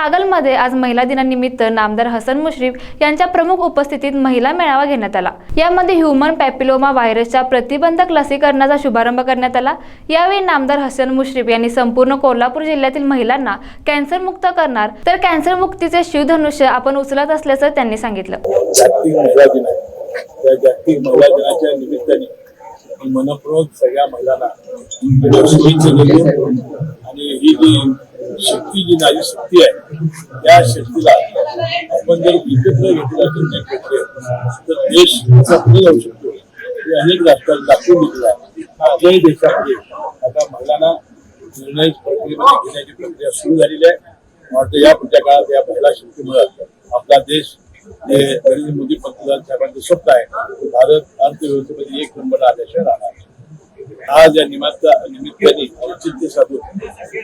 कागलमध्ये आज महिला दिनानिमित्त नामदार हसन मुश्रीफ यांच्या प्रमुख उपस्थितीत महिला मेळावा घेण्यात आला. यामध्ये ह्युमन पॅपिलोमा व्हायरसच्या प्रतिबंधक लसीकरणाचा शुभारंभ करण्यात आला. यावेळी नामदार हसन मुश्रीफ यांनी संपूर्ण कोल्हापूर जिल्ह्यातील महिलांना कॅन्सर मुक्त करणार तर कॅन्सर मुक्तीचे शिवधनुष्य आपण उचलत असल्याचं त्यांनी सांगितलं. मनपूर्वक सगळ्या महिलांना शुभेच्छा देतो. आणि ही जी शक्ती जी नारी शक्ती आहे त्या शक्तीला आपण जर एकत्र घेतला तर देश पुढे जाऊ शकतो. हे अनेक राष्ट्रांनी दाखवून दिलेलं आहे. आपल्याही देशामध्ये आता महिलांना निर्णय प्रक्रियेमध्ये घेण्याची प्रक्रिया सुरू झालेली आहे. वाटतं या पुढच्या काळात या महिला शक्तीमुळे आपला देश हे नरेंद्र मोदी पंतप्रधान साहेबांचं स्वप्न आहे. भारत अर्थव्यवस्थेमध्ये एक नंबर आल्याशिवाय राहणार आज या निमित्त निमित्ताने औचित्य साधून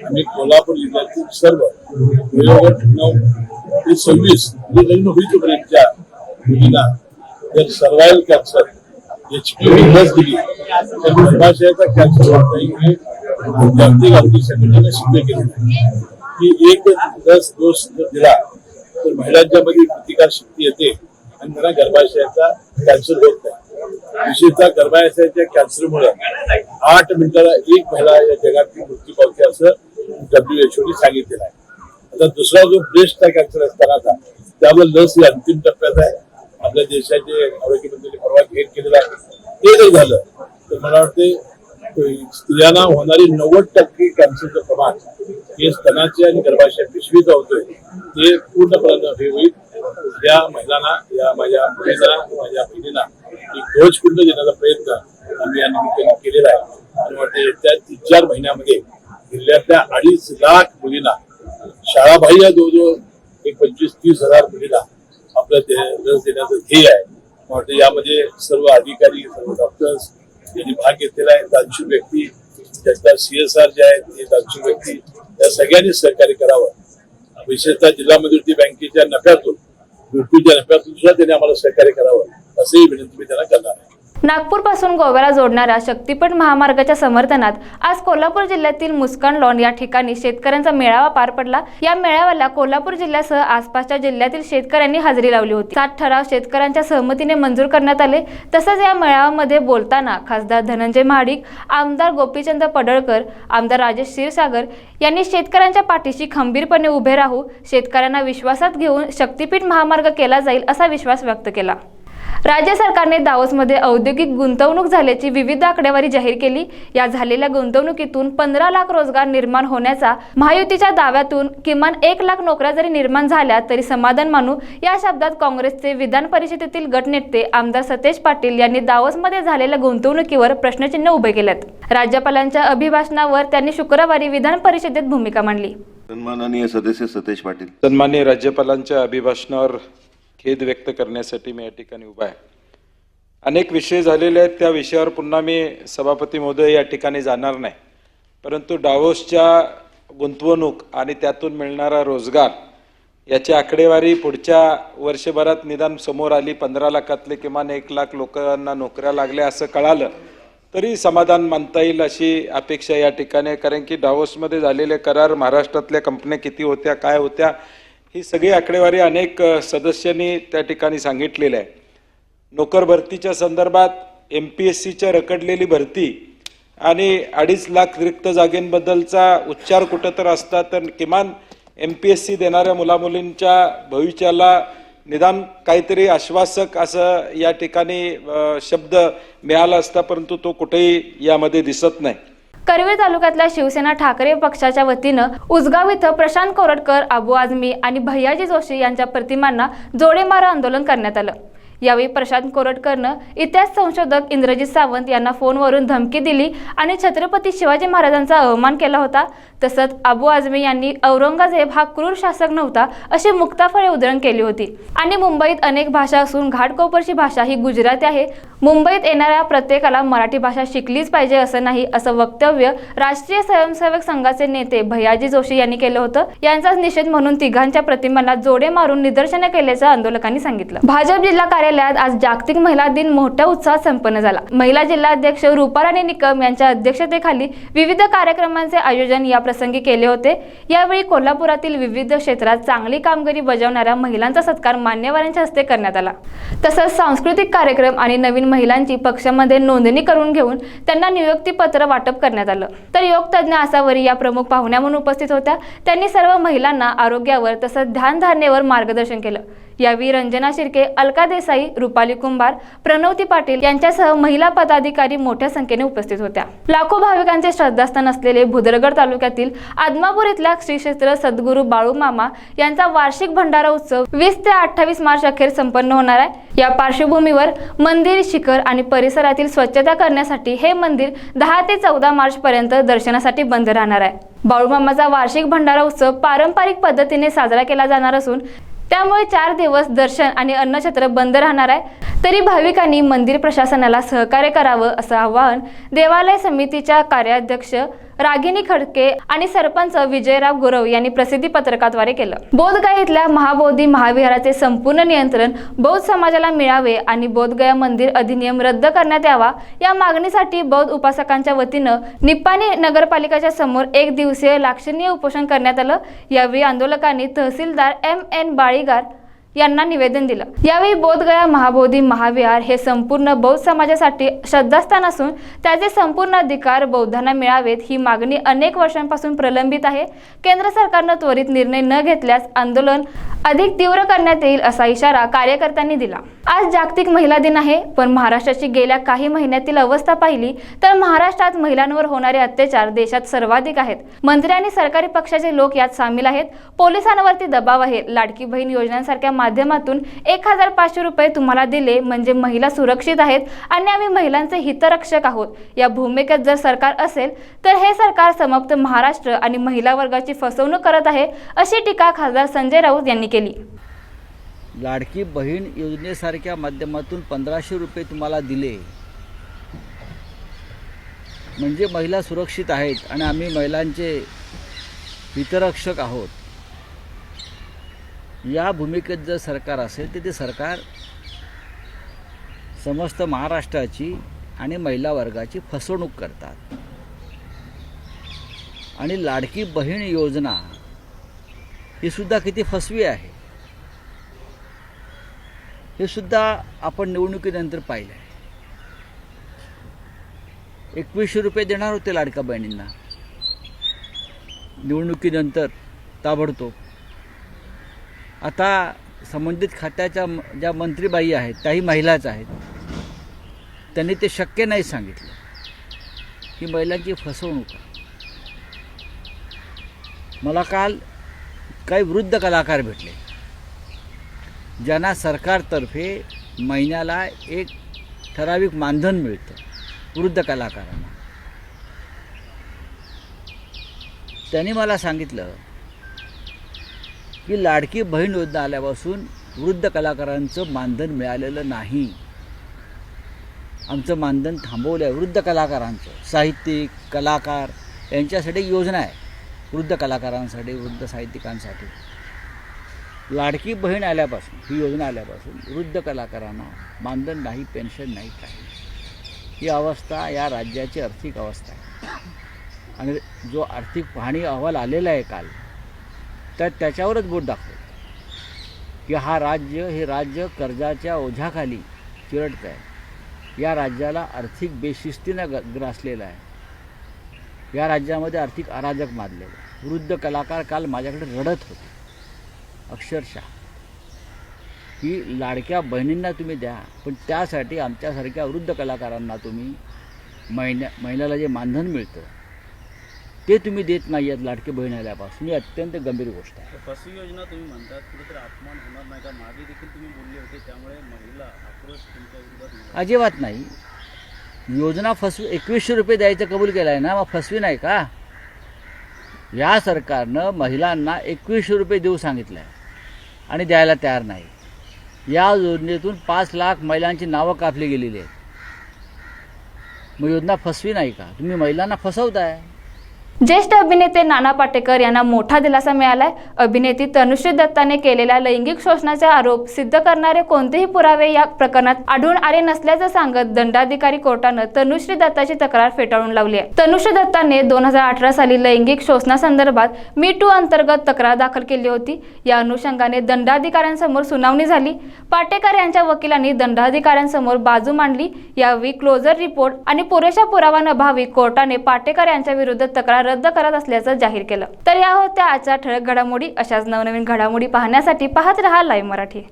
आम्ही कोल्हापूर जिल्ह्यातील सर्व वयोगट नऊ ते सव्वीस म्हणजे लग्न होईल तोपर्यंतच्या मुलींना जर सर्वायल कॅन्सर एच पी लस दिली. तर गर्भाशयाचा कॅन्सर होत नाही जागतिक आरोग्य संघटनेने सिद्ध केलेलं की एक लस डोस जर दिला तर महिलांच्या मध्ये प्रतिकार शक्ती येते आणि त्यांना गर्भाशयाचा कॅन्सर होत विशेषतः गर्भाशयाच्या कॅन्सरमुळे आठ मिनिटाला एक महिला या जगातील मृत्यू पावते असं डब्ल्यूएचओने सांगितलेलं आहे. आता दुसरा जो ब्रेस्टचा कॅन्सर असतानाचा त्यावर लस ही अंतिम टप्प्यात आहे. आपल्या देशाचे आरोग्यमंत्र्यांनी परवा घेत केलेला आहे. ते जर झालं तर मला वाटते स्त्रियांना होणारी नव्वद टक्के कॅन्सरचं प्रमाण हे स्तनाचे आणि गर्भाशय पिशवीचं होतोय ते पूर्णपणे हे होईल. या महिलांना या माझ्या मुलींना माझ्या पिढीला एक पूर्ण देण्याचा प्रयत्न आम्ही या निमित्ताने केलेला आहे. आणि वाटते येत्या तीन चार महिन्यामध्ये जिल्ह्यातल्या अडीच लाख मुलींना शाळाबाह्य जवळजवळ एक पंचवीस तीस हजार मुलींना आपलं लस देण्याचं ध्येय आहे. वाटते वाटतं यामध्ये सर्व अधिकारी सर्व डॉक्टर्स यांनी भाग घेतलेला आहे. दानशूर व्यक्ती त्याचा सीएसआर जे आहेत ते दानशूर व्यक्ती या सगळ्यांनी सहकार्य करावं. विशेषतः जिल्हा मध्यवर्ती बँकेच्या नफ्यातून रुपीच्या नफ्यातून सुद्धा त्यांनी आम्हाला सहकार्य करावं. असंही विनंती मी त्यांना करणार आहे. नागपूरपासून गोव्याला जोडणाऱ्या शक्तीपीठ महामार्गाच्या समर्थनात आज कोल्हापूर जिल्ह्यातील मुस्कान लॉन या ठिकाणी शेतकऱ्यांचा मेळावा पार पडला. या मेळाव्याला कोल्हापूर जिल्ह्यासह आसपासच्या जिल्ह्यातील शेतकऱ्यांनी हजेरी लावली होती. सात ठराव शेतकऱ्यांच्या सहमतीने मंजूर करण्यात आले. तसंच या मेळाव्यामध्ये बोलताना खासदार धनंजय महाडिक आमदार गोपीचंद पडळकर आमदार राजेश क्षीरसागर यांनी शेतकऱ्यांच्या पाठीशी खंबीरपणे उभे राहू शेतकऱ्यांना विश्वासात घेऊन शक्तीपीठ महामार्ग केला जाईल असा विश्वास व्यक्त केला. राज्य सरकारने दावोसमध्ये औद्योगिक गुंतवणूक झाल्याची विविध आकडेवारी जाहीर केली. या झालेल्या गुंतवणुकीतून पंधरा लाख रोजगार निर्माण होण्याचा महायुतीच्या दाव्यातून किमान एक लाख नोकऱ्या जरी निर्माण झाल्या तरी समाधान मानू या शब्दात काँग्रेसचे विधान परिषदेतील गटनेते आमदार सतेज पाटील यांनी दावोसमध्ये झालेल्या गुंतवणुकीवर प्रश्नचिन्ह उभे केलेत. राज्यपालांच्या अभिभाषणावर त्यांनी शुक्रवारी विधान परिषदेत भूमिका मांडली. सन्माननीय सदस्य सतेज पाटील. सन्मान्य राज्यपालांच्या अभिभाषणावर खेद व्यक्त करण्यासाठी मी या ठिकाणी उभा आहे. अनेक विषय झालेले आहेत त्या विषयावर पुन्हा मी सभापती महोदय या ठिकाणी जाणार नाही. परंतु डावोसच्या गुंतवणूक आणि त्यातून मिळणारा रोजगार याची आकडेवारी पुढच्या वर्षभरात निदान समोर आली. पंधरा लाखातले किमान एक लाख लोकांना नोकऱ्या लागल्या असं कळालं तरी समाधान मानता येईल अशी अपेक्षा या ठिकाणी कारण की डावोसमध्ये झालेले करार महाराष्ट्रातल्या कंपन्या किती होत्या काय होत्या ही सगळी आकडेवारी अनेक सदस्यांनी त्या ठिकाणी सांगितलेलं आहे. नोकर भरतीच्या संदर्भात एम पी एस सीच्या रखडलेली भरती आणि अडीच लाख रिक्त जागेंबद्दलचा उच्चार कुठं तर असता तर किमान एम पी एस सी देणाऱ्या मुलामुलींच्या भविष्याला निदान काहीतरी आश्वासक असं या ठिकाणी शब्द मिळाला असता परंतु तो कुठेही यामध्ये दिसत नाही. करवीर तालुक्यातल्या शिवसेना ठाकरे पक्षाच्या वतीनं उसगाव इथं प्रशांत कोरटकर अबू आझमी आणि भैयाजी जोशी यांच्या प्रतिमांना जोडेमारा आंदोलन करण्यात आलं. यावेळी प्रशांत कोरटकरनं इतिहास संशोधक इंद्रजित सावंत यांना फोनवरून धमकी दिली आणि छत्रपती शिवाजी महाराजांचा अवमान केला होता. तसंच अबू आझमी यांनी औरंगजेब हा क्रूर शासक नव्हता अशी मुक्ताफळे उधळण केली होती. आणि मुंबईत अनेक भाषा असून घाटकोपरची भाषा ही गुजराती आहे. मुंबईत येणाऱ्या प्रत्येकाला मराठी भाषा शिकलीच पाहिजे असं नाही असं वक्तव्य राष्ट्रीय स्वयंसेवक संघाचे नेते भैयाजी जोशी यांनी केलं होतं. यांचाच निषेध म्हणून तिघांच्या प्रतिमांना जोडे मारून निदर्शनं केल्याचं आंदोलकांनी सांगितलं. भाजप जिल्हा कार्यालयात आज जागतिक महिला दिन मोठ्या उत्साहात संपन्न झाला. महिला जिल्हाध्यक्ष रुपाराणी निकम यांच्या अध्यक्षतेखाली विविध कार्यक्रमांचे आयोजन या प्रसंगी केले होते. यावेळी कोल्हापुरातील विविध क्षेत्रात चांगली कामगिरी बजावणाऱ्या महिलांचा सत्कार मान्यवरांच्या हस्ते करण्यात आला. तसंच सांस्कृतिक कार्यक्रम आणि नवीन महिलांची पक्षामध्ये नोंदणी करून घेऊन त्यांना नियुक्तीपत्र वाटप करण्यात आलं. तर योग आसावरी या प्रमुख पाहुण्या म्हणून उपस्थित होत्या. त्यांनी सर्व महिलांना आरोग्यावर तसंच ध्यानधारणेवर मार्गदर्शन केलं. यावेळी रंजना शिर्के अलका देसाई रुपाली कुंभार प्रणवती पाटील यांच्यासह महिला पदाधिकारी मोठ्या संख्येने उपस्थित होत्या. लाखो भाविकांचे श्रद्धास्थान असलेले भुदरगड तालुक्यातील आदमापूर इथल्या श्री क्षेत्र सद्गुरू बाळूमामा यांचा वार्षिक भंडारा उत्सव वीस ते अठ्ठावीस मार्च अखेर संपन्न होणार आहे. या पार्श्वभूमीवर मंदिर शिखर आणि परिसरातील स्वच्छता करण्यासाठी हे मंदिर दहा ते चौदा मार्च पर्यंत दर्शनासाठी बंद राहणार आहे. बाळूमामाचा वार्षिक भंडारा उत्सव पारंपरिक पद्धतीने साजरा केला जाणार असून त्यामुळे चार दिवस दर्शन आणि अन्नछत्र बंद राहणार आहे. तरी भाविकांनी मंदिर प्रशासनाला सहकार्य करावं असं आवाहन देवालय समितीच्या कार्याध्यक्ष रागिनी खडके आणि सरपंच विजयराव गुरव यांनी प्रसिद्धी पत्रकाद्वारे केलं. बोधगया इथल्या महाबोधी महाविहाराचे संपूर्ण नियंत्रण बौद्ध समाजाला मिळावे आणि बोधगया मंदिर अधिनियम रद्द करण्यात यावा या मागणीसाठी बौद्ध उपासकांच्या वतीनं निप्पाणी नगरपालिकेच्या समोर एक दिवसीय लाक्षणीय उपोषण करण्यात आलं. यावेळी आंदोलकांनी तहसीलदार एम एन बाळीगार यांना निवेदन दिलं. यावेळी बोधगया महाबोधी महाविहार हे संपूर्ण बौद्ध समाजासाठी श्रद्धास्थान असून त्याचे संपूर्ण अधिकार बौद्धांना मिळावेत ही मागणी अनेक वर्षांपासून प्रलंबित आहे. केंद्र सरकारनं त्वरित निर्णय न घेतल्यास आंदोलन अधिक तीव्र करण्यात येईल असा इशारा कार्यकर्त्यांनी दिला. आज जागतिक महिला दिन आहे पण महाराष्ट्राची गेल्या काही महिन्यातील अवस्था पाहिली तर महाराष्ट्रात महिलांवर होणारे अत्याचार देशात सर्वाधिक आहेत. मंत्री आणि सरकारी पक्षाचे लोक यात सामील आहेत. पोलिसांवरती दबाव आहे. लाडकी बहीण योजनांसारख्या माध्यमातून एक हजार पाचशे रुपये तुम्हाला दिले म्हणजे महिला सुरक्षित आहेत आणि आम्ही महिलांचे हितरक्षक आहोत. या भूमिकेत जर सरकार असेल तर हे सरकार समाप्त महाराष्ट्र आणि महिला वर्गाची फसवणूक करत आहे अशी टीका खासदार संजय राऊत यांनी केली. लाडकी बहीण योजनेसारख्या माध्यमातून पंधराशे रुपये तुम्हाला दिले. म्हणजे महिला सुरक्षित आहेत आणि आम्ही महिलांचे हितरक्षक आहोत. या भूमिकेत जर सरकार असेल तर ते सरकार समस्त महाराष्ट्राची आणि महिला वर्गाची फसवणूक करतात. आणि लाडकी बहीण योजना ही सुद्धा किती फसवी आहे? हे सुद्धा आपण निवडणुकीनंतर पाहिलं आहे. एकवीसशे रुपये देणार होते लाडका बहिणींना. निवडणुकीनंतर ताबडतोब आता संबंधित खात्याच्या ज्या मंत्रीबाई आहेत त्याही महिलाच आहेत. त्यांनी ते शक्य नाही सांगितलं. ही महिलांची फसवणूक मला काल काही वृद्ध कलाकार भेटले. ज्यांना सरकारतर्फे महिन्याला एक ठराविक मानधन मिळतं वृद्ध कलाकारांना. त्यांनी मला सांगितलं की लाडकी बहीण योजना आल्यापासून वृद्ध कलाकारांचं मानधन मिळालेलं नाही. आमचं मानधन थांबवलं आहे वृद्ध कलाकारांचं. साहित्यिक कलाकार यांच्यासाठी योजना आहे. वृद्ध कलाकारांसाठी वृद्ध साहित्यिकांसाठी. लाडकी बहीण आल्यापासून ही योजना आल्यापासून वृद्ध कलाकारांना मानधन नाही पेन्शन नाही काही. ही अवस्था या राज्याची आर्थिक अवस्था आहे. आणि जो आर्थिक पाहणी अहवाल आलेला आहे काल तर त्याच्यावरच बोट दाखवतो. की हा राज्य हे राज्य कर्जाच्या ओझ्याखाली चिरडतं आहे. या राज्याला आर्थिक बेशिस्तीनं ग ग्रासलेलं आहे. या राज्यामध्ये आर्थिक अराजक माजलेलं आहे. वृद्ध कलाकार काल माझ्याकडे रडत होते. अक्षरशः. की लाडक्या बहिणींना तुम्ही द्या पण त्यासाठी आमच्यासारख्या वृद्ध कलाकारांना तुम्ही महिन्या महिन्याला जे मानधन मिळतं ते तुम्ही देत नाही आहेत लाडके बहीण आल्यापासून ही अत्यंत गंभीर गोष्ट आहे. फसवी योजना तुम्ही म्हणतात कुठेतरी अपमान होणार नाही का? मागे देखील तुम्ही बोलले होते त्यामुळे महिला आक्रोश तुमच्या विरोधात. अजिबात नाही. योजना फसवी एकवीसशे रुपये द्यायचं कबूल केलं आहे ना मग फसवी नाही का? या सरकारनं महिलांना एकवीसशे रुपये देऊ सांगितलं आहे आणि द्यायला तयार नाही. या योजनेतून पाच लाख महिलांची नावं कापली गेलेली आहेत. मग योजना फसवी नाही का? तुम्ही महिलांना फसवताय. ज्येष्ठ अभिनेते नाना पाटेकर यांना मोठा दिलासा मिळालाय. अभिनेत्री तनुश्री दत्ताने केलेल्या लैंगिक शोषणाचे आरोप सिद्ध करणारे कोणतेही पुरावे या प्रकरणात आढळून आले नसल्याचं सांगत दंडाधिकारी कोर्टानं तनुश्री दत्ताची तक्रार फेटाळून लावली आहे. तनुश्री दत्ताने दोन हजार अठरा साली लैंगिक शोषणासंदर्भात मी टू अंतर्गत तक्रार दाखल केली होती. या अनुषंगाने दंडाधिकाऱ्यांसमोर सुनावणी झाली. पाटेकर यांच्या वकिलांनी दंडाधिकाऱ्यांसमोर बाजू मांडली. यावेळी क्लोजर रिपोर्ट आणि पुरेशा पुरावानभावी कोर्टाने पाटेकर यांच्या विरुद्ध तक्रार रद्द करत असल्याचं जाहीर केलं. तर या होत्या आजच्या ठळक घडामोडी. अशाच नवनवीन घडामोडी पाहण्यासाठी पाहत रहा लाईव्ह मराठी.